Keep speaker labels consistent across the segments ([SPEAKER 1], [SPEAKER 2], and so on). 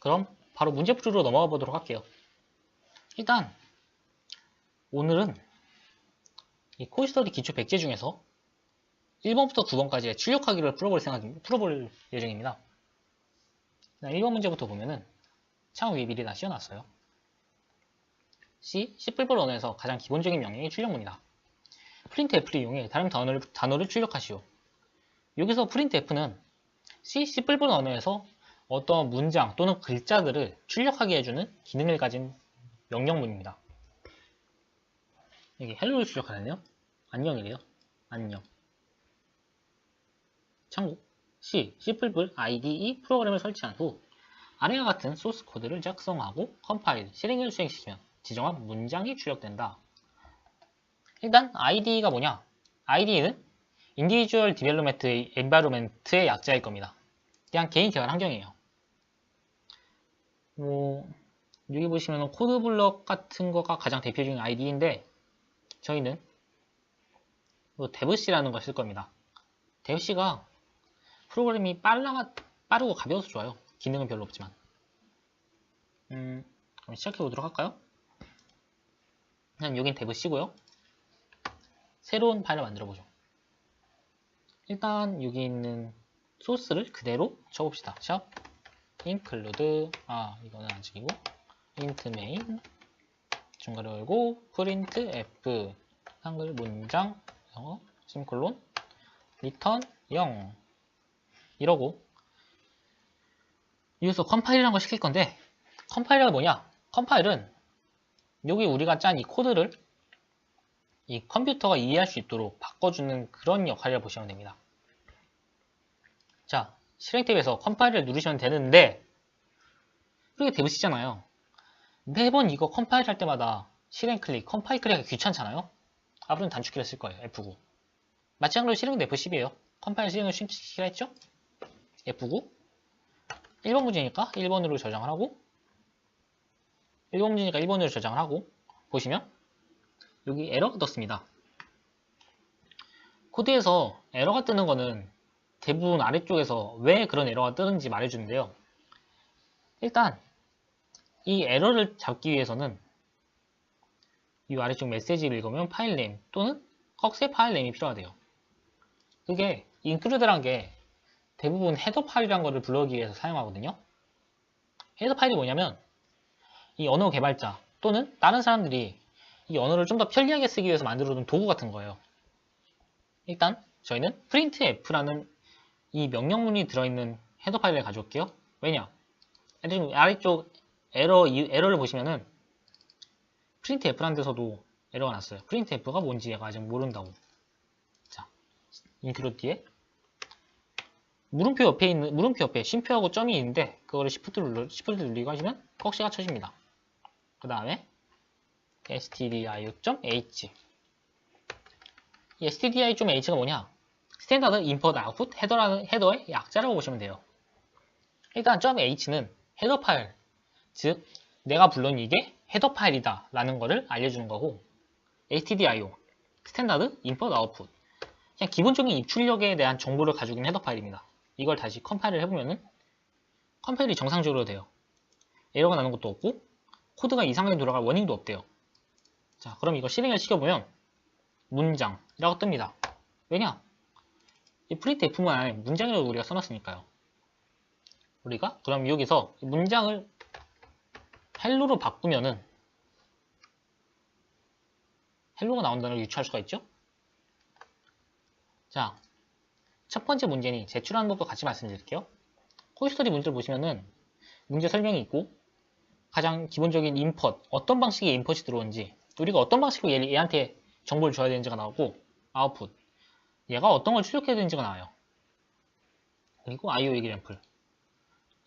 [SPEAKER 1] 그럼 바로 문제풀이로 넘어가 보도록 할게요. 일단 오늘은 이 코이스터디 기초 100제 중에서 1번부터 9번까지의 출력하기를 풀어볼 생각, 풀어볼 예정입니다. 1번 문제부터 보면은 창 위에 미리 다 씌워놨어요. C, C++ 언어에서 가장 기본적인 명령이 출력문이다. printf를 이용해 다른 단어를, 단어를 출력하시오. 여기서 printf는 C, C++ 언어에서 어떤 문장 또는 글자들을 출력하게 해주는 기능을 가진 명령문입니다. 여기 헬로를 출력하네요. 안녕이래요. 안녕. 참고 C, C++ IDE 프로그램을 설치한 후 아래와 같은 소스 코드를 작성하고 컴파일, 실행을 수행시키면 지정한 문장이 출력된다. 일단 IDE가 뭐냐? IDE는 Individual Development Environment의 약자일 겁니다. 그냥 개인 개발 환경이에요. 뭐 여기 보시면 코드 블럭 같은 거가 가장 대표적인 IDE인데 저희는 뭐 데브C라는 걸 쓸 겁니다. 데브C가 프로그램이 빨라, 빠르고 가벼워서 좋아요. 기능은 별로 없지만. 음, 그럼 시작해 보도록 할까요? 그냥 여긴 데브C고요. 새로운 파일을 만들어 보죠. 일단 여기 있는 소스를 그대로 쳐봅시다. 샵 include 아 이거는 아직이고 int main 중괄호 열고 print f 한글 문장 영어 심콜론 return 0 이러고 이어서 컴파일이라는 걸 시킬 건데 컴파일이 뭐냐? 컴파일은 여기 우리가 짠 이 코드를 이 컴퓨터가 이해할 수 있도록 바꿔주는 그런 역할을 보시면 됩니다. 자, 실행 탭에서 컴파일을 누르시면 되는데 그게 데브시잖아요. 매번 이거 컴파일 할 때마다 실행 클릭, 컴파일 클릭하기 귀찮잖아요. 앞으로는 단축키를 쓸 거예요. F9. 마찬가지로 실행도 F10이에요. 컴파일 실행을 시키라 했죠? F9. 1번 문제니까 1번으로 저장을 하고 1번 문제니까 1번으로 저장을 하고 보시면 여기 에러가 떴습니다. 코드에서 에러가 뜨는 거는 대부분 아래쪽에서 왜 그런 에러가 뜨는지 말해주는데요. 일단 이 에러를 잡기 위해서는 이 아래쪽 메시지를 읽으면 파일네임 또는 꺽쇠 파일네임이 필요하대요. 그게 include란 게 대부분 헤더 파일이란 거를 불러오기 위해서 사용하거든요. 헤더 파일이 뭐냐면 이 언어 개발자 또는 다른 사람들이 이 언어를 좀 더 편리하게 쓰기 위해서 만들어둔 도구 같은 거예요. 일단 저희는 printf라는 이 명령문이 들어있는 헤더 파일을 가져올게요. 왜냐? 아래쪽 에러, 에러를 보시면은 printf라는 데서도 에러가 났어요. printf가 뭔지 얘가 아직 모른다고. 자, include 뒤에 물음표 옆에 있는 물음표 옆에 쉼표하고 점이 있는데 그거를 shift 눌러 shift 눌리고 하시면 꺽쇠가 쳐집니다. 그 다음에 stdio.h 이 stdio.h가 뭐냐? 스탠다드 인풋 아웃풋 헤더라는 헤더의 약자라고 보시면 돼요. 일단 .h는 헤더 파일, 즉 내가 불른 이게 헤더 파일이다 라는 거를 알려주는 거고 stdio, 스탠다드 인풋 아웃풋 그냥 기본적인 입출력에 대한 정보를 가지고 있는 헤더 파일입니다. 이걸 다시 컴파일을 해보면은 컴파일이 정상적으로 돼요. 에러가 나는 것도 없고 코드가 이상하게 돌아갈 워닝도 없대요. 자, 그럼 이거 실행을 시켜보면 문장이라고 뜹니다. 왜냐? 이 프린트 안에 문장이라고 우리가 써놨으니까요. 우리가 그럼 여기서 문장을 헬로로 바꾸면은 헬로가 나온다는 걸 유추할 수가 있죠? 자, 첫 번째 문제니 제출하는 법도 같이 말씀드릴게요. 코이스터디 문제를 보시면은 문제 설명이 있고 가장 기본적인 인풋, 어떤 방식의 인풋이 들어오는지 우리가 어떤 방식으로 얘, 얘한테 정보를 줘야 되는지가 나오고 아웃풋, 얘가 어떤 걸 출력해야 되는지가 나와요. 그리고 IO example,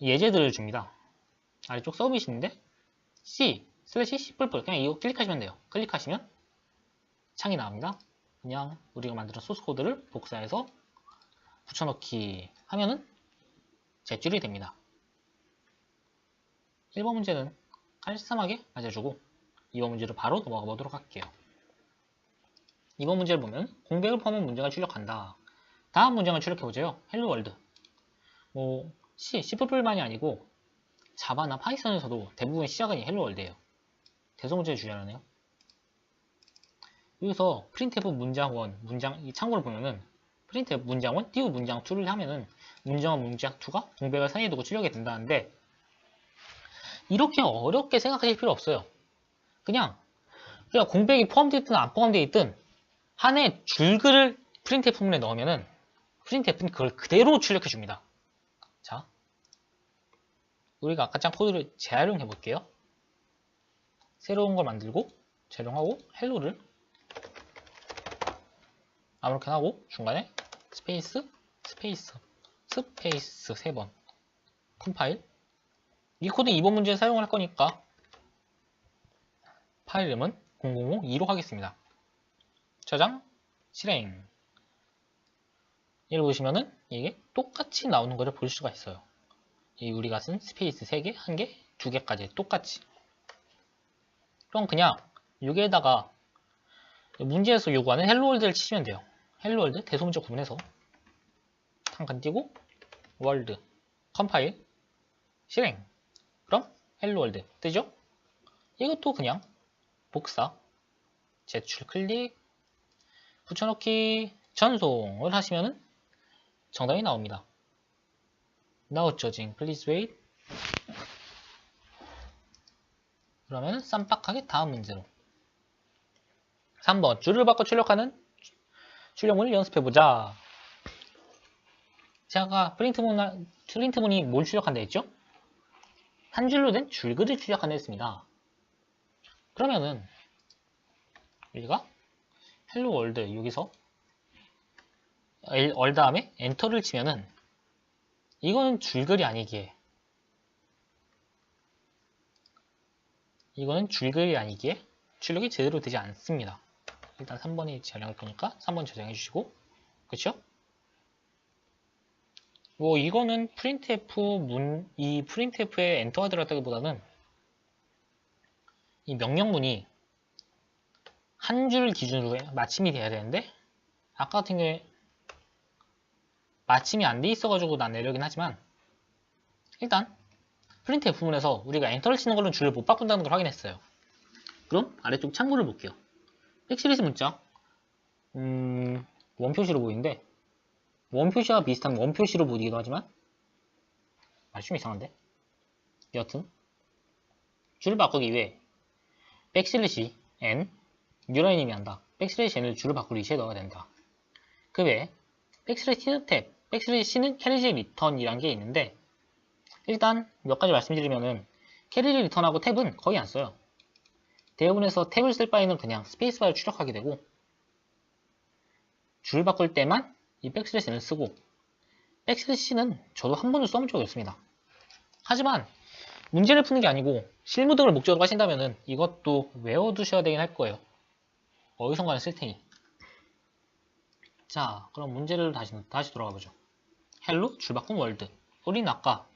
[SPEAKER 1] 예제들을 줍니다. 아래쪽 있는데 C, 슬래시 C++ 그냥 이거 클릭하시면 돼요. 클릭하시면 창이 나옵니다. 그냥 우리가 만든 소스 코드를 복사해서 붙여넣기 하면은 제출이 됩니다. 1번 문제는 깔끔하게 맞아주고 2번 문제로 바로 넘어가 보도록 할게요. 2번 문제를 보면 공백을 포함한 문제가 출력한다. 다음 문장을 출력해보죠. 헬로 월드. 뭐 C, C++만이 아니고 자바나 파이썬에서도 대부분 시작은 이 헬로 월드예요. 대소문제 주의하네요. 여기서 프린트f 문장원, 문장, 이 창고를 보면은 프린트f 문장원, 띄우 문장 2를 하면은 문장 2가 공백을 사이에 두고 출력이 된다는데 이렇게 어렵게 생각하실 필요 없어요. 그냥 그냥 공백이 포함되어 있든 안 포함되어 있든 한해 줄글을 프린트f문에 넣으면은 프린트f는 그걸 그대로 출력해 줍니다. 자, 우리가 아까 짱 코드를 재활용해 볼게요. 새로운 걸 만들고 재활용하고 헬로를 아무렇게나 하고 중간에 스페이스 스페이스 스페이스 3번 컴파일 이 코드 2번 문제에 사용할 거니까 파일 이름은 0002로 하겠습니다. 저장 실행 얘를 보시면은 이게 똑같이 나오는 것을 볼 수가 있어요. 이 우리가 쓴 스페이스 3개, 1개, 2개까지 똑같이 그럼 그냥 여기에다가 문제에서 요구하는 헬로월드를 치시면 돼요. 헬로월드 대소문제 구분해서 잠깐 띄고 월드 컴파일 실행 그럼 헬로월드 뜨죠? 이것도 그냥 복사 제출 클릭 붙여넣기 전송을 하시면은 정답이 나옵니다. Now judging, please wait. 그러면 쌈박하게 다음 문제로 3번 줄을 바꿔 출력하는 출력문을 연습해보자. 제가 프린트문, 프린트문이 뭘 출력한다 했죠? 한 줄로 된 줄글을 출력한다 했습니다. 그러면은 우리가 헬로 월드 여기서 얼 다음에 엔터를 치면은 이거는 줄글이 아니기에 이거는 줄글이 아니기에 출력이 제대로 되지 않습니다. 일단 3번이 저장할 거니까 3번 저장해 주시고 그쵸? 뭐 이거는 printf 문, 이 printf에 엔터가 들어갔다기보다는 이 명령문이 한 줄 기준으로 마침이 돼야 되는데 아까 같은 경우에 마침이 안 돼 있어가지고 난 내려긴 하지만 일단 프린트f 부분에서 우리가 엔터를 치는 걸로 줄을 못 바꾼다는 걸 확인했어요. 그럼 아래쪽 창구를 볼게요. 백시리즈 문자 음, 원표시로 보이는데 원표시와 비슷한 원표시로 보이기도 하지만 말이 좀 이상한데 여튼 줄을 바꾸기 위해 백슬래시 n 뉴라인님이 한다. 백슬래시 n을 줄을 바꿀 위치에 넣어야 된다. 그 외에 백슬래시 탭, 백슬래시 c는 캐리지 리턴이란 게 있는데 일단 몇 가지 말씀드리면은 캐리지 리턴하고 탭은 거의 안 써요. 대부분에서 탭을 쓸 바에는 그냥 스페이스바를 출력하게 되고 줄 바꿀 때만 이 백슬래시는 쓰고 백슬래시는 저도 한 번도 써본 적이 없습니다. 하지만 문제를 푸는 게 아니고 실무 등을 목적으로 하신다면 이것도 외워두셔야 되긴 할 거예요. 어디선가는 쓸 테니. 자, 그럼 문제를 다시, 다시 돌아가 보죠. 헬로 줄바꿈 월드. 우리는 아까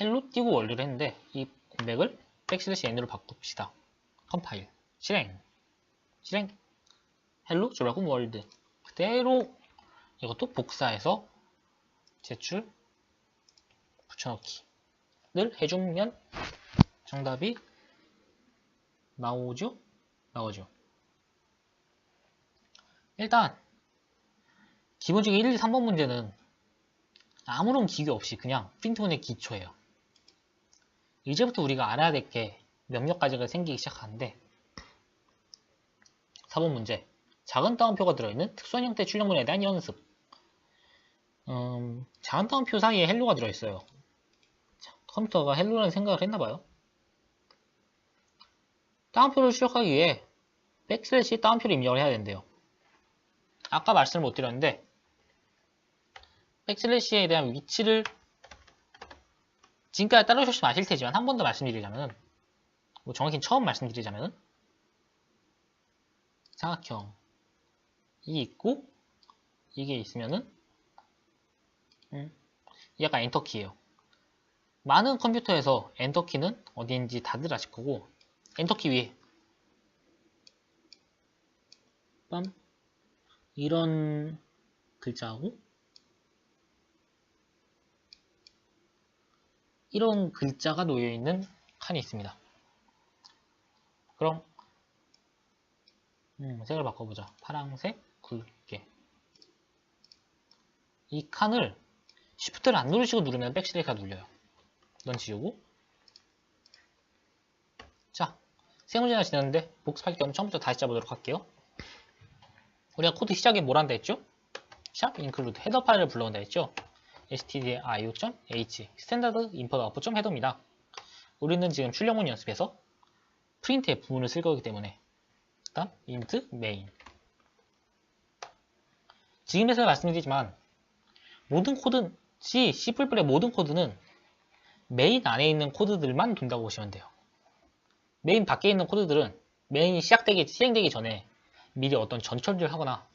[SPEAKER 1] 헬로 띄고 월드를 했는데 이 공백을 백슬래시 n으로 바꿉시다. 컴파일, 실행, 실행, 헬로 줄바꿈 월드. 그대로 이것도 복사해서 제출, 붙여넣기를 해주면 정답이 나오죠? 나오죠. 일단 기본적인 1, 2, 3번 문제는 아무런 기교 없이 그냥 프린트문의 기초예요. 이제부터 우리가 알아야 될 게 몇몇 가지가 생기기 시작하는데 4번 문제 작은 따옴표가 들어있는 특수한 형태의 출력문에 대한 연습 음, 작은 따옴표 사이에 헬로가 들어있어요. 컴퓨터가 헬로라는 생각을 했나봐요. 따옴표를 출력하기 위해 백슬래시 따옴표를 입력을 해야 된대요. 아까 말씀을 못 드렸는데 백슬래시에 대한 위치를 지금까지 따라오셨으면 아실 테지만 한 번 더 말씀드리자면 뭐 정확히 처음 말씀드리자면 삼각형 이 있고 이게 있으면은 음, 약간 엔터키예요. 많은 컴퓨터에서 엔터키는 어디인지 다들 아실 거고 엔터키 위에 빰 이런 글자하고 이런 글자가 놓여있는 칸이 있습니다. 그럼 음, 색을 바꿔보자. 파랑색 굵게 이 칸을 Shift를 안 누르시고 누르면 백슬래시가 눌려요. 넌 지우고 자, 세 문제나 지났는데 복습할 겸 처음부터 다시 짜보도록 할게요. 우리가 코드 시작에 뭘 한다 했죠? 샵 include 헤더 파일을 불러온다 했죠? stdio.h 스탠다드 인포트 아웃풋 헤더입니다. 우리는 지금 출력문 연습에서 프린트의 부분을 쓸 거기 때문에 일단 int main 지금에서 말씀드리지만 모든 코드 C, C++의 모든 코드는 메인 안에 있는 코드들만 둔다고 보시면 돼요. 메인 밖에 있는 코드들은 메인이 시작되기, 실행되기 전에 미리 어떤 전처리를 하거나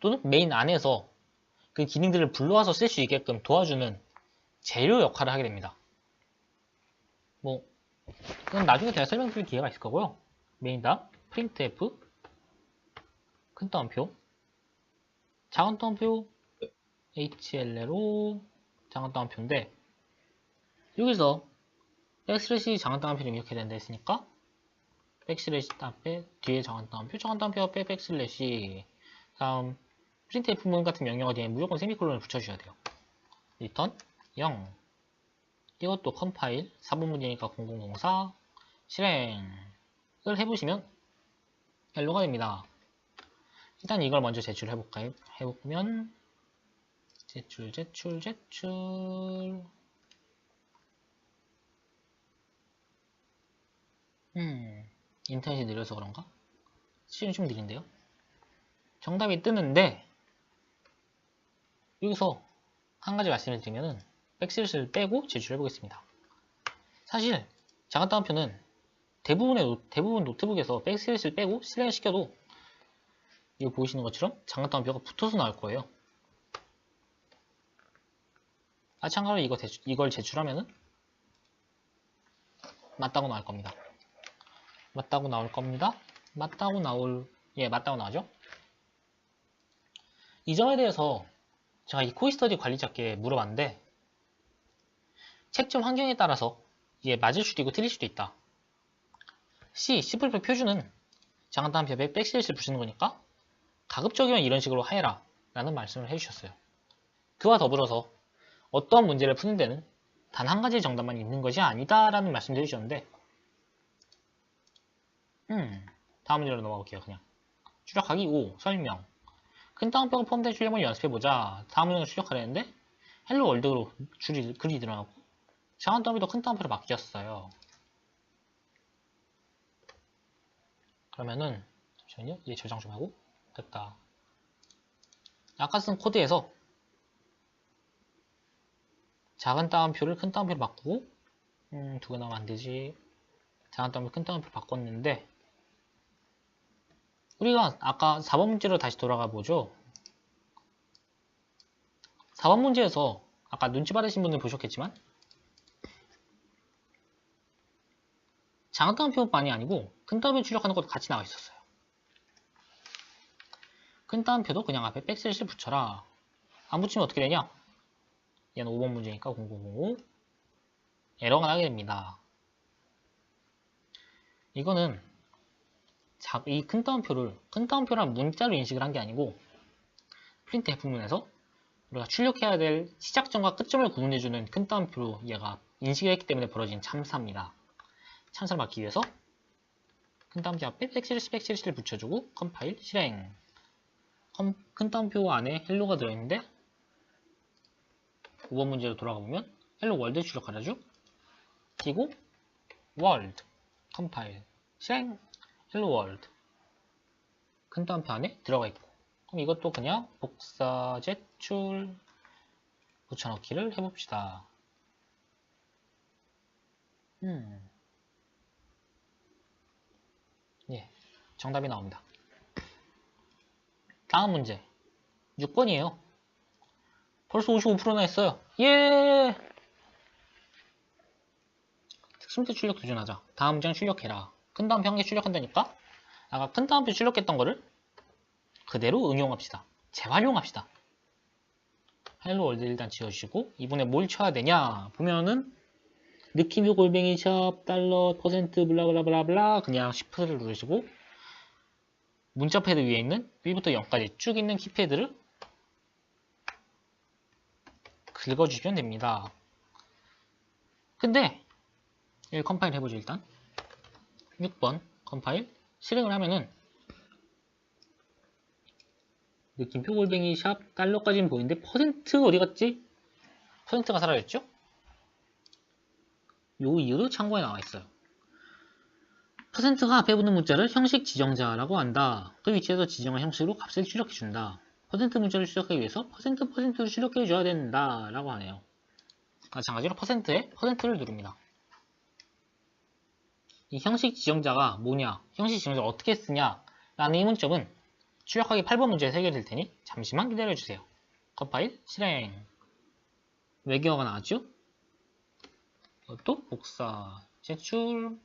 [SPEAKER 1] 또는 메인 안에서 그 기능들을 불러와서 쓸 수 있게끔 도와주는 재료 역할을 하게 됩니다. 뭐, 그건 나중에 제가 설명드릴 기회가 있을 거고요. 메인 다음, printf, 큰 따옴표, 작은 따옴표, HL로 작은 따옴표인데, 여기서 백슬래시 작은 따옴표를 이렇게 된다 했으니까, 백슬래시 앞에 뒤에 작은 따옴표, 작은 따옴표 앞에 백슬래시, 다음 printf 문 같은 명령어 뒤에 무조건 세미콜론을 붙여주셔야 돼요. return 0 이것도 컴파일 4분 문제니까 0004 실행을 해보시면 헬로가 됩니다. 일단 이걸 먼저 제출해 볼까요? 해보면 제출 제출 제출 음 인터넷이 느려서 그런가? 시간이 좀 느린데요? 정답이 뜨는데 여기서 한 가지 말씀을 드리면은 백슬을 빼고 제출해 보겠습니다. 사실 따옴표는 대부분의 노, 대부분 노트북에서 백슬을 빼고 실행을 시켜도 이거 보이시는 것처럼 따옴표가 붙어서 나올 거예요. 마찬가지로 이거 대출, 이걸 제출하면은 맞다고 나올 겁니다. 맞다고 나올 겁니다. 맞다고 나올 예 맞다고 나오죠. 이 점에 대해서 제가 이 코이스터디 관리자께 물어봤는데 책점 환경에 따라서 이게 맞을 수도 있고 틀릴 수도 있다. C, C++ 표준은 작은 따옴표에 백슬래시를 붙이는 거니까 가급적이면 이런 식으로 하해라 라는 말씀을 해주셨어요. 그와 더불어서 어떤 문제를 푸는 데는 단 한 가지 정답만 있는 것이 아니다 라는 말씀을 해주셨는데 음 다음 문제로 넘어가 볼게요 그냥. 추적하기 5 설명. 큰 따옴표가 포함된 출력을 연습해보자. 다음 문제를 출력하려는데 헬로 월드로 줄이 글이 늘어나고 작은 따옴표도 큰 따옴표로 바뀌었어요. 그러면은 잠시만요. 얘 저장 좀 하고 됐다. 아까 쓴 코드에서 작은 따옴표를 큰 따옴표로 바꾸고 음, 두 개 나오면 안되지. 작은 따옴표 큰 따옴표로 바꿨는데 우리가 아까 4번 문제로 다시 돌아가 보죠. 4번 문제에서 아까 눈치 받으신 분들 보셨겠지만 작은 따옴표만이 아니고 큰 따옴표 출력하는 것도 같이 나와 있었어요. 큰 따옴표도 그냥 앞에 백슬래시를 붙여라. 안 붙이면 어떻게 되냐? 얘는 5번 문제니까 0005 에러가 나게 됩니다. 이거는 이 큰 따옴표를 큰 따옴표란 문자로 인식을 한 게 아니고 프린트 F문에서 우리가 출력해야 될 시작점과 끝점을 구분해주는 큰 따옴표로 얘가 인식을 했기 때문에 벌어진 참사입니다. 참사를 막기 위해서 큰 따옴표 앞에 백슬래시 백슬래시를 붙여주고 컴파일 실행 큰 따옴표 안에 헬로가 들어있는데 5번 문제로 돌아가 보면 헬로 월드 출력하라죠. 그리고 월드 컴파일 실행 헬로 월드 큰 안에 들어가 있고 그럼 이것도 그냥 복사 제출 붙여넣기를 해봅시다. 음. 예, 정답이 나옵니다. 다음 문제 6번이에요. 벌써 55%나 했어요. 예! 특수문제 출력 도전하자. 다음 문장 출력해라. 큰한개 출력한다니까? 아까 큰 다음표 출력했던 거를 그대로 응용합시다. 재활용합시다. 헬로 월드 일단 지어주시고 이번에 뭘 쳐야 되냐 보면은 느낌표 골뱅이 샵 달러 퍼센트 블라블라블라블라 그냥 쉬프트를 누르시고 문자 패드 위에 있는 1부터 0까지 쭉 있는 키패드를 긁어주시면 됩니다. 근데 여기 컴파일 해보죠 일단 6번 컴파일 실행을 하면은 느낌표 골뱅이 샵 달러까지는 보이는데 퍼센트 어디 갔지? 퍼센트가 사라졌죠? 요 이유도 참고에 나와 있어요. 퍼센트가 앞에 붙는 문자를 형식 지정자라고 한다. 그 위치에서 지정한 형식으로 값을 출력해 준다. 퍼센트 문자를 출력하기 위해서 퍼센트 퍼센트를 출력해 줘야 된다. 라고 하네요. 마찬가지로 퍼센트에 퍼센트를 누릅니다. 이 형식 지정자가 뭐냐, 형식 지정자 를 어떻게 쓰냐 라는 의문점은 출력하기 8번 문제에서 해결될 테니 잠시만 기다려주세요. 컴파일 실행. 외계어가 나왔죠? 또 복사, 제출,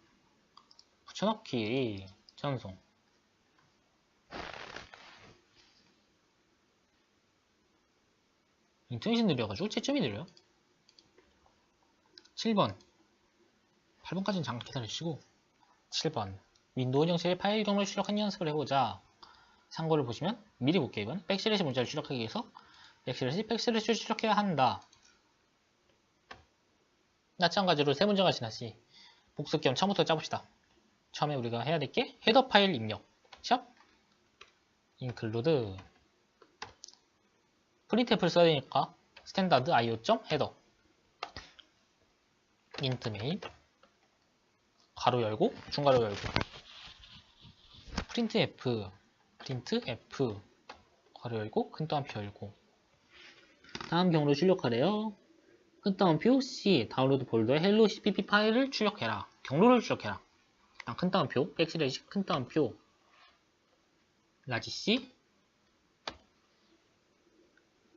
[SPEAKER 1] 붙여넣기, 전송. 인터넷이 느려가지고 채점이 느려요. 7번. 8번까지는 잠깐 기다려주시고 7번. 윈도우 형식의 파일 경로를 출력한 연습을 해보자. 참고를 보시면 미리 볼게요 이번 백슬래시 문자를 출력하기 위해서 백슬래시 백슬래시를 출력해야 한다. 마찬가지로 세 문제가 지났으니 복습 겸 처음부터 짜봅시다. 처음에 우리가 해야 될 게 헤더 파일 입력. 샵 include. 프린트F를 써야 되니까 스탠다드 io.header int main 가로 열고 중괄호 열고. printf printf 가로 열고 큰 따옴표 열고. 다음 경우로 출력하래요. 큰 따옴표 C 다운로드 폴더에 hello cpp 파일을 출력해라. 경로를 출력해라. 아, 큰 따옴표. 백슬래시 큰 따옴표. 라지 C.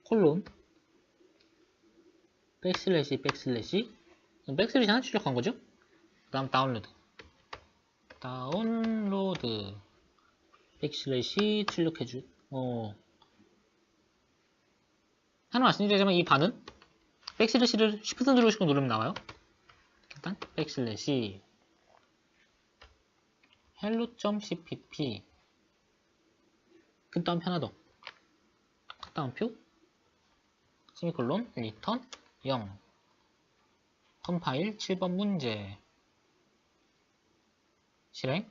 [SPEAKER 1] 콜론. 백슬래시 백슬래시. 백슬래시 하나 출력한 거죠? 그 다음 다운로드 다운로드. 백슬래시 출력해주 어. 하나 말씀드리자면 이 반은 백슬래시를 쉬프트 누르시고 누르면 나와요. 일단 백슬래시. hello.cpp 그 다음 하나 더. 그 다음표. 세미콜론 리턴 0 컴파일 7번 문제 실행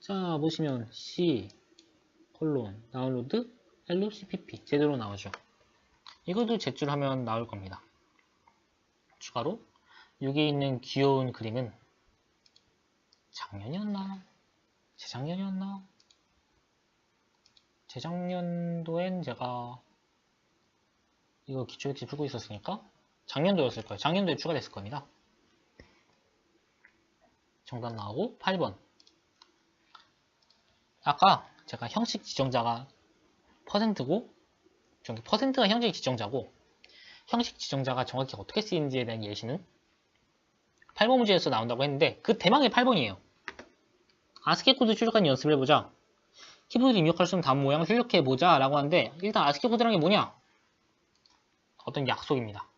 [SPEAKER 1] 자 보시면 C 콜론 다운로드 hello cpp 제대로 나오죠 이것도 제출하면 나올 겁니다 추가로 여기 있는 귀여운 그림은 작년이었나? 재작년이었나? 재작년도엔 제가 이거 기초역지 풀고 있었으니까 작년도였을 거예요. 작년도에 추가됐을 겁니다. 정답 나오고 8번 아까 제가 형식 지정자가 퍼센트고 저기 퍼센트가 형식 지정자고 형식 지정자가 정확히 어떻게 쓰이는지에 대한 예시는 8번 문제에서 나온다고 했는데 그 대망의 8번이에요. 아스키 코드 출력한 연습을 해보자. 키보드 입력할 수 있는 다음 모양을 출력해보자 라고 하는데 일단 아스키 코드라는 게 뭐냐? 어떤 약속입니다.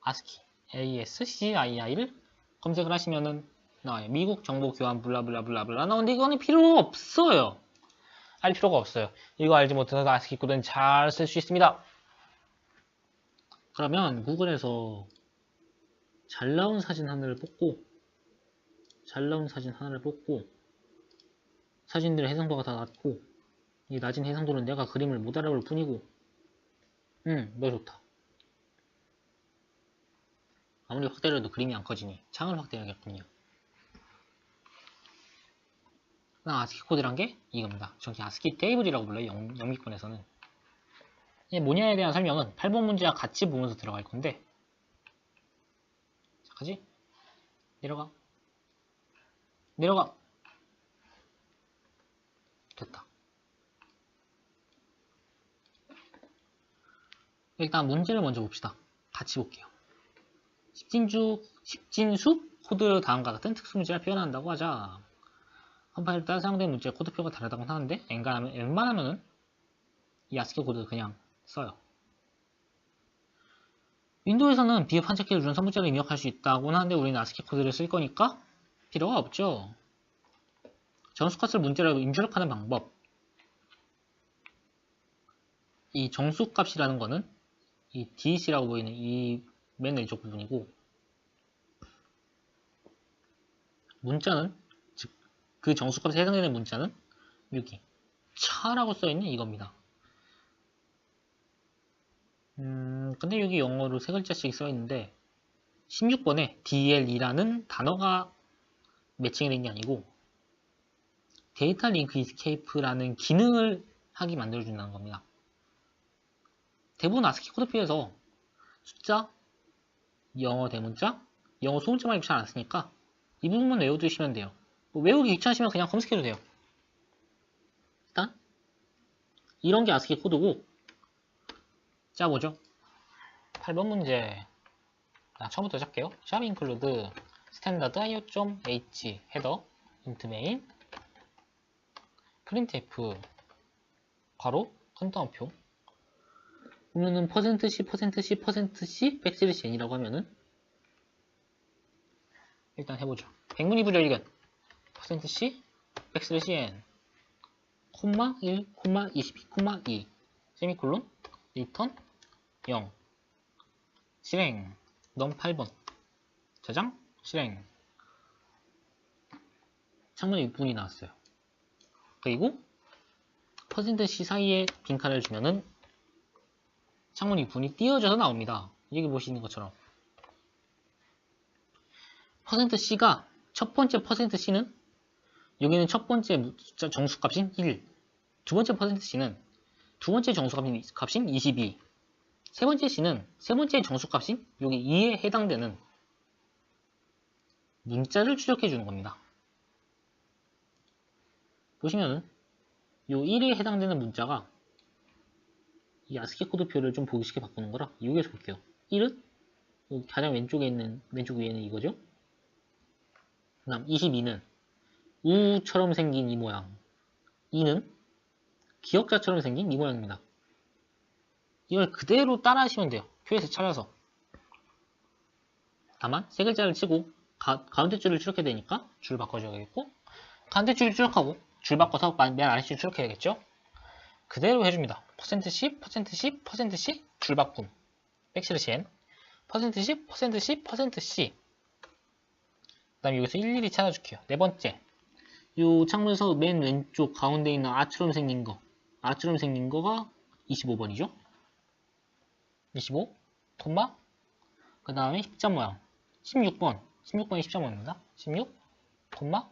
[SPEAKER 1] 아스키 ASCII를 검색을 하시면은 나와요. 미국 정보 교환 블라블라블라블라 나오는데 이거는 필요가 없어요. 알 필요가 없어요. 이거 알지 못해서 아스키 코드는 잘 쓸 수 있습니다. 그러면 구글에서 잘 나온 사진 하나를 뽑고 잘 나온 사진 하나를 뽑고 사진들의 해상도가 다 낮고 이 낮은 해상도는 내가 그림을 못 알아볼 뿐이고 음, 너 좋다. 아무리 확대를 해도 그림이 안 커지니 창을 확대해야겠군요. 아스키 코드란 게 이겁니다. 저기 아스키 테이블이라고 불러요. 영, 영미권에서는. 이 뭐냐에 대한 설명은 8번 문제와 같이 보면서 들어갈 건데 자, 가지? 내려가. 내려가. 됐다. 일단 문제를 먼저 봅시다. 같이 볼게요. 십진주, 십진수 코드 다음과 같은 특수 문제를 표현한다고 하자. 컴파일에 따라 사용된 문제의 코드표가 다르다고 하는데 웬간하면, 웬만하면은 이 아스키 코드 그냥 써요. 윈도우에서는 비읍 한자키를 주는 선문자를 입력할 수 있다고는 하는데 우리는 아스키 코드를 쓸 거니까 필요가 없죠. 정수값을 문자로 입력하는 방법. 이 정수값이라는 거는 이 DC라고 보이는 이 맨 왼쪽 부분이고 문자는 즉 그 정수값에 해당되는 문자는 여기 차라고 써있는 이겁니다. 음, 근데 여기 영어로 세 글자씩 써있는데 16번에 DLE라는 단어가 매칭이 된 게 아니고 데이터 링크 이스케이프라는 기능을 하게 만들어준다는 겁니다. 대부분 아스키 코드표에서 숫자, 영어 대문자, 영어 소문자만 잘안 쓰니까 이 부분만 외워두시면 돼요. 뭐 외우기 귀찮으시면 그냥 검색해도 돼요. 일단 이런 게 아스키 코드고 짜보죠. 8번 문제 자, 처음부터 시작해요. 샵 include standard io.h 헤더 int main printf 괄호 컨다운표 보면은 %c %c %c 백슬래시 n이라고 하면은? 일단 해보죠. 백문이 불여일견 %c 백슬래시 n. 콤마 1 콤마 22 콤마 2 세미콜론 리턴 0 실행. 넘 8번. 저장 실행. 창문에 6분이 나왔어요. 그리고 퍼센트 %c 사이에 빈칸을 주면은 창문 6분이 띄어져서 나옵니다. 여기 보시는 것처럼 퍼센트 %c가 첫 번째 퍼센트 %c는 여기는 첫 번째 정수값인 1, 두 번째 퍼센트 %c는 두 번째 정수값인 22, 세 번째 c는 세 번째 정수값인 여기 2에 해당되는 문자를 추적해 주는 겁니다. 보시면은 요 1에 해당되는 문자가 이 아스키 코드표를 좀 보기 쉽게 바꾸는 거라 이쪽에서 볼게요. 1은 가장 왼쪽에 있는 왼쪽 위에는 이거죠. 그 다음 22는 우처럼 생긴 이 모양 2는 기억자처럼 생긴 이 모양입니다. 이걸 그대로 따라 하시면 돼요. 표에서 찾아서. 다만 세 글자를 치고 가, 가운데 줄을 추적해야 되니까 줄 바꿔줘야겠고 가운데 줄을 추적하고 줄 바꿔서 맨 아래 줄 추적해야겠죠. 그대로 해줍니다. %c, %c, %c 줄 바꿈 백슬래시 n. %c, %c, %c 그 다음에 여기서 일일이 찾아줄게요. 네 번째. 이 창문에서 맨 왼쪽 가운데 있는 아처럼 생긴 거. 아처럼 생긴 거가 25번이죠. 25, 콤마, 그 다음에 십자 모양, 16번, 16번이 십자 모양입니다. 16, 콤마,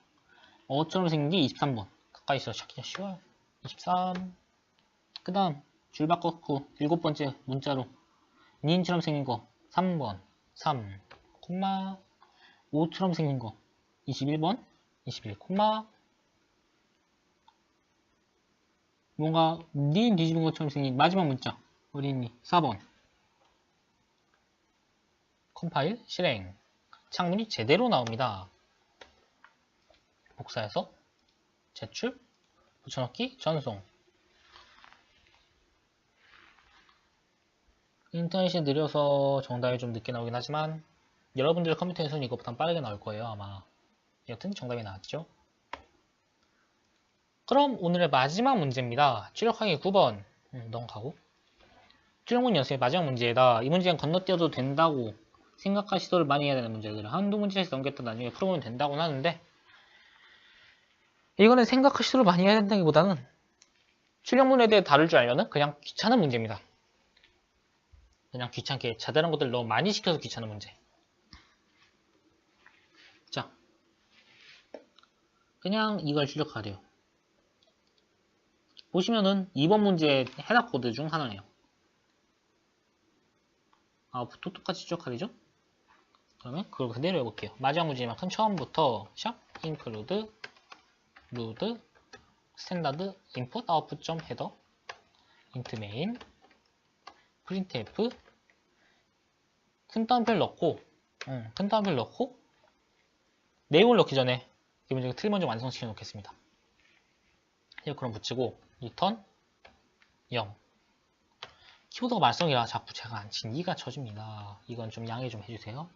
[SPEAKER 1] 어처럼 생긴 게 23번. 가까이 있어 찾기가 쉬워요. 23, 그 다음 줄 바꿨고 일곱 번째 문자로 니인처럼 생긴 거 3번, 3, 콤마, 5처럼 생긴 거 21번, 21, 콤마, 뭔가 니인 뒤집은 것처럼 생긴 마지막 문자 어린이 4번. 컴파일, 실행. 창문이 제대로 나옵니다. 복사해서 제출, 붙여넣기, 전송 인터넷이 느려서 정답이 좀 늦게 나오긴 하지만 여러분들 컴퓨터에서는 이것보다 빠르게 나올 거예요 아마. 여튼 정답이 나왔죠. 그럼 오늘의 마지막 문제입니다. 출력하기 9번. 음, 넘어가고. 출력문 연습의 마지막 문제에다 이 문제는 건너뛰어도 된다고 생각할 시도를 많이 해야 되는 문제들 한두 문제에서 넘겼다 나중에 풀어보면 된다고 하는데 이거는 생각할 시도를 많이 해야 된다기보다는 출력문에 대해 다룰 줄 알려는 그냥 귀찮은 문제입니다 그냥 귀찮게 자잘한 것들 너무 많이 시켜서 귀찮은 문제. 자 그냥 이걸 출력하래요. 보시면은 2번 문제의 해답 코드 중 하나예요. 아웃풋도 똑같이 출력하리죠? 그러면 그걸 그대로 해볼게요. 마지막 문제만큼 처음부터 샵 include load standard input output 점 header int main printf 큰 따옴표를 넣고 음, 큰 따옴표를 넣고 내용을 넣기 전에 기본적으로 틀 먼저 완성시켜 놓겠습니다. 이렇게 그럼 붙이고 return 0 키보드가 말썽이라 자꾸 제가 안 친기가 쳐집니다. 이건 좀 양해 좀 해주세요.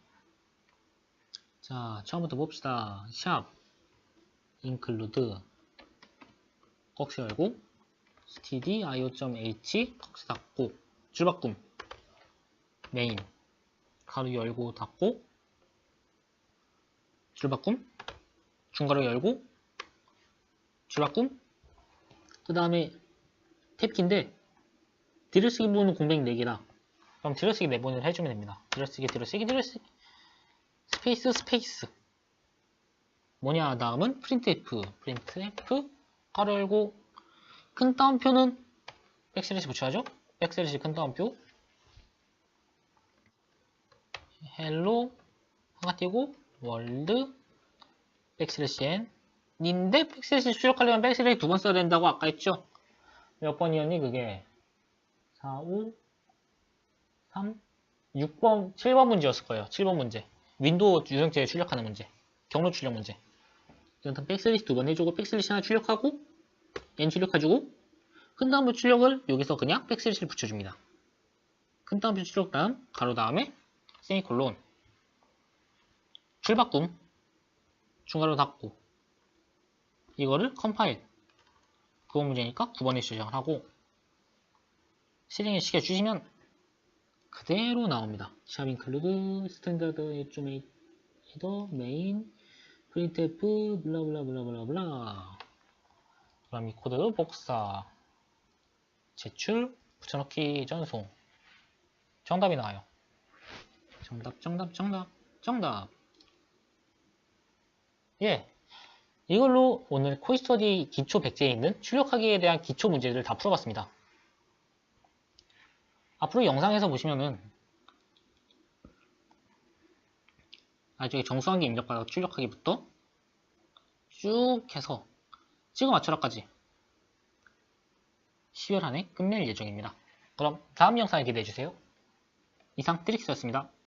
[SPEAKER 1] 자, 처음부터 봅시다. 샵, include, 꺽쇠 열고, std, io.h, 꺽쇠 닫고, 줄바꿈, 메인, 가로 열고 닫고, 줄 바꿈, 중괄호 열고, 줄 바꿈, 그 다음에 탭키인데, 들여쓰기 부분은 공백 4개다. 그럼 들여쓰기 4번을 해주면 됩니다. 들여쓰기, 들여쓰기, 들여쓰기. 스페이스, 스페이스. 뭐냐, 다음은 printf. printf, 가로 열고, 큰 따옴표는 백슬래시 붙여야죠? 백슬래시 큰 따옴표. 헬로, 하나 띄고, 월드, 백슬래시 n. 인데 백슬래시 출력하려면 백슬래시 두 번 써야 된다고 아까 했죠? 몇 번이었니, 그게? 4, 5, 3, 6번, 7번 문제였을 거예요. 7번 문제. 윈도우 유형체에 출력하는 문제. 경로 출력 문제. 이건 백슬래시 두 번 해주고, 백슬래시 하나 출력하고, n 출력해주고, 큰 다음부 출력을 여기서 그냥 백슬래시를 붙여줍니다. 큰 다음부 출력 다음, 가로 다음에, 세미콜론. 출바꿈. 중괄호 닫고. 이거를 컴파일. 9번 문제니까 9번에 시작을 하고, 실행을 시켜주시면 그대로 나옵니다. 샵 인클루드 스탠다드 1.8 헤더 메인 프린트F 블라블라블라블라블라 그럼 이 코드 복사 제출 붙여넣기 전송 정답이 나와요. 정답 정답 정답 정답 예 이걸로 오늘 코이스터디 기초 백제에 있는 출력하기에 대한 기초 문제들을 다 풀어봤습니다. 앞으로 영상에서 보시면은 나중에 정수한기 입력과 출력하기부터 쭉 해서 찍어 맞춰라까지 10월 안에 끝낼 예정입니다. 그럼 다음 영상에 기대해주세요. 이상 트릭스였습니다.